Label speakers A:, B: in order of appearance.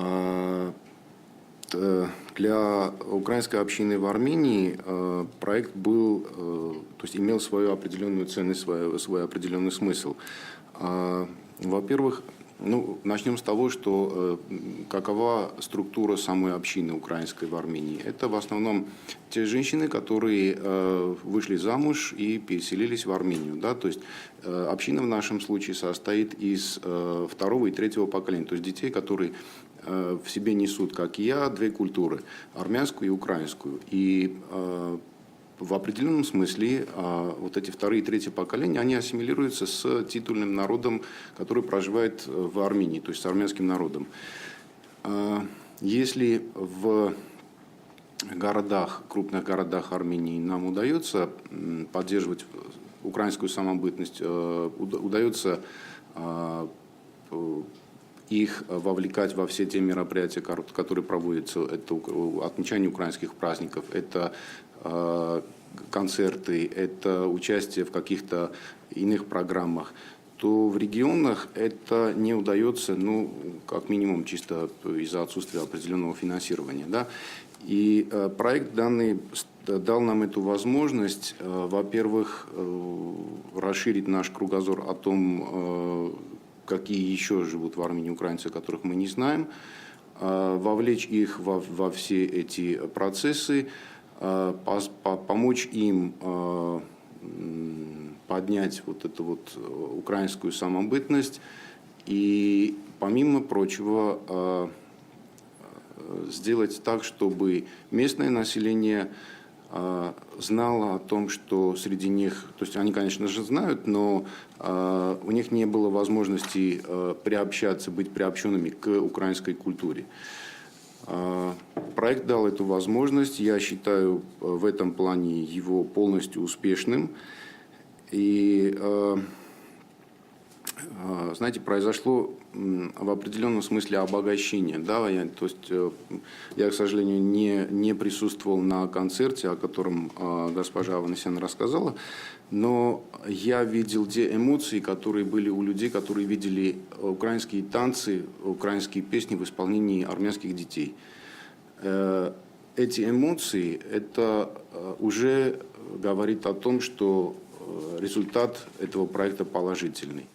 A: А, т- Для украинской общины в Армении э, проект был, э, то есть имел свою определенную ценность, свой, свой определенный смысл. А, Во-первых, ну, начнем с того, что э, какова структура самой общины украинской в Армении. Это в основном те женщины, которые э, вышли замуж и переселились в Армению. Да? То есть э, община в нашем случае состоит из э, второго и третьего поколения, то есть детей, которые э, в себе несут, как и я, две культуры, армянскую и украинскую. И э, в определенном смысле а, вот эти вторые и третьи поколения, они ассимилируются с титульным народом, который проживает э, в Армении, то есть с армянским народом. Если в городах, крупных городах Армении нам удается поддерживать украинскую самобытность, э, уда- удается их вовлекать во все те мероприятия, которые проводятся, это отмечание украинских праздников, это э, концерты, это участие в каких-то иных программах, то в регионах это не удается, ну, как минимум, чисто из-за отсутствия определенного финансирования. Да? И э, проект данный дал нам эту возможность, э, во-первых, э, расширить наш кругозор о том, э, какие еще живут в Армении украинцы, которых мы не знаем, э, вовлечь их во, во все эти процессы, по- помочь им м, поднять вот эту вот э, украинскую самобытность. И, помимо прочего, э, сделать так, чтобы местное население э, знало о том, что среди них, то есть они, конечно же, знают, но э, у них не было возможности э, приобщаться, быть приобщенными к украинской культуре. Проект дал эту возможность. Я считаю в этом плане его полностью успешным. И знаете, произошло в определенном смысле обогащение. Да? Я, то есть э, я, к сожалению, не, не присутствовал на концерте, о котором э, госпожа Аванесян рассказала, но я видел те эмоции, которые были у людей, которые видели украинские танцы, украинские песни в исполнении армянских детей. Э, Эти эмоции, это э, уже говорит о том, что э, результат этого проекта положительный.